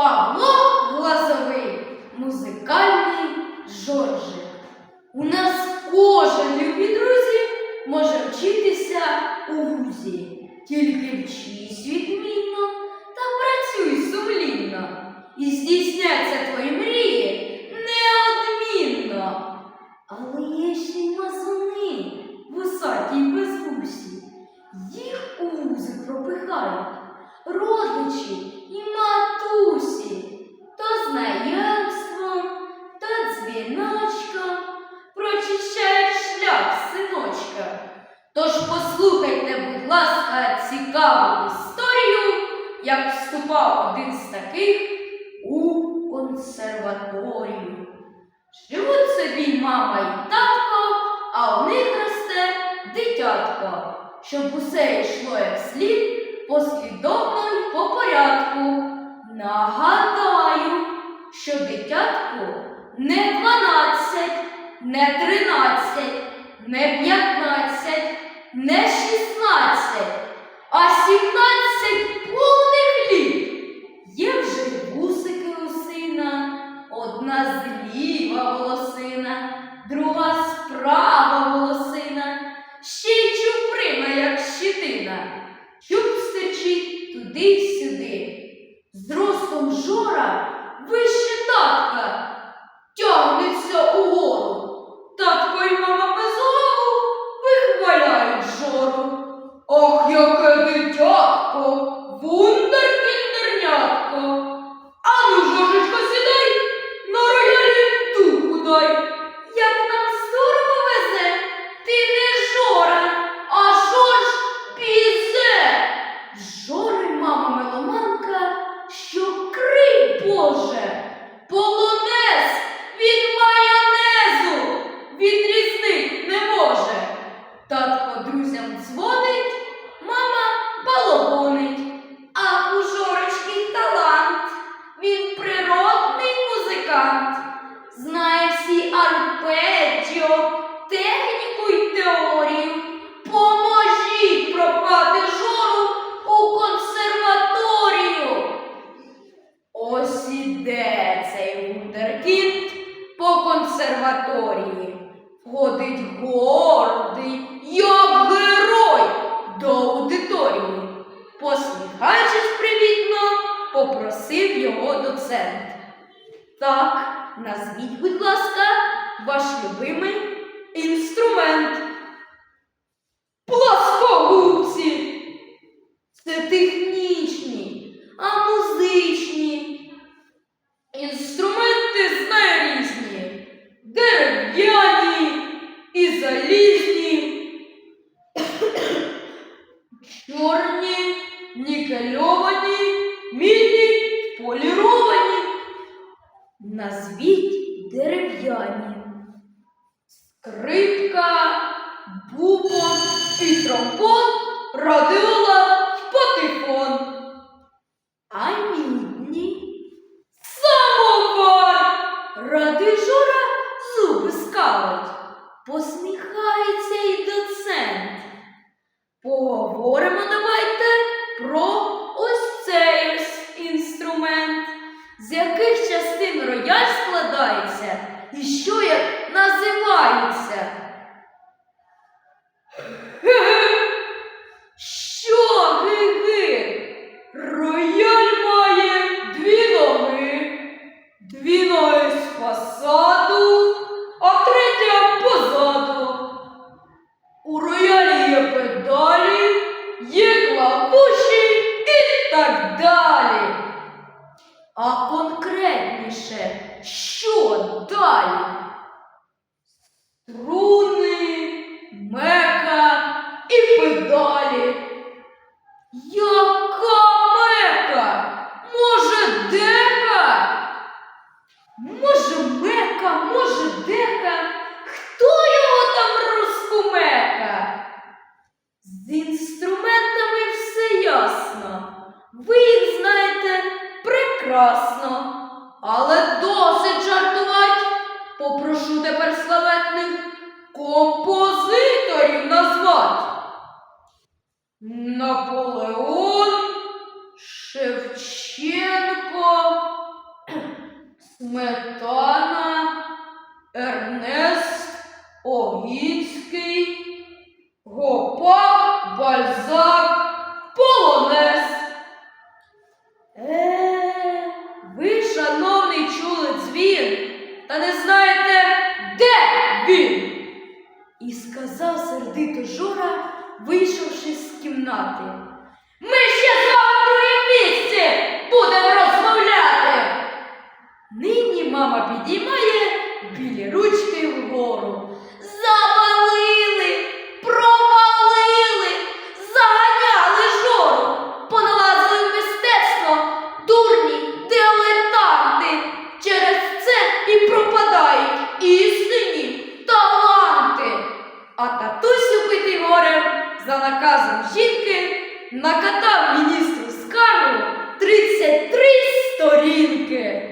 Павло Глазовий, музикальний жоржик. У нас кожен любі друзі може вчитися у вузі. Тільки вчись відмінно та працюй сумлінно. І здійсняться твої мрії неодмінно. Але є ще й мазуни, вусаті й безвусі. Їх у вузи пропихають родичі працював один з таких у консерваторію. Живуть собі мама і татко, а у них росте дитятко, щоб усе йшло як слід послідовно й по порядку. Нагадаю, що дитятку не 12, не 13, не 15. Музикант, знає всі арпеджіо, техніку й теорію. Поможіть пропати жору у консерваторію. Ось іде цей вундеркінд по консерваторії. Ходить гордий, як герой до аудиторії. Посміхаючись привітно, попросив його доцент. Так, назвіть, будь ласка, ваш любимий інструмент. Пласкогубці. Це технічні, а музичні. Інструменти знає різні, дерев'яні Назвіть дерев'яні. Скрипка, бубон і тромбон, радіола й патефон. А мідні самовар. Радий Жора зуби скалить, посміхається й доцент. Поговоримо давайте про так далі. А конкретніше, що далі? Струни, прекрасно. Але досить жартувати. Попрошу тепер славетних композиторів назвати. Наполеон, сердито жура, вийшовши з кімнати. Ми ще з вами місці будемо розмовляти. Нині мама підіймає білі ручки вгору, за наказом жінки накатав міністру скаргу 33 сторінки.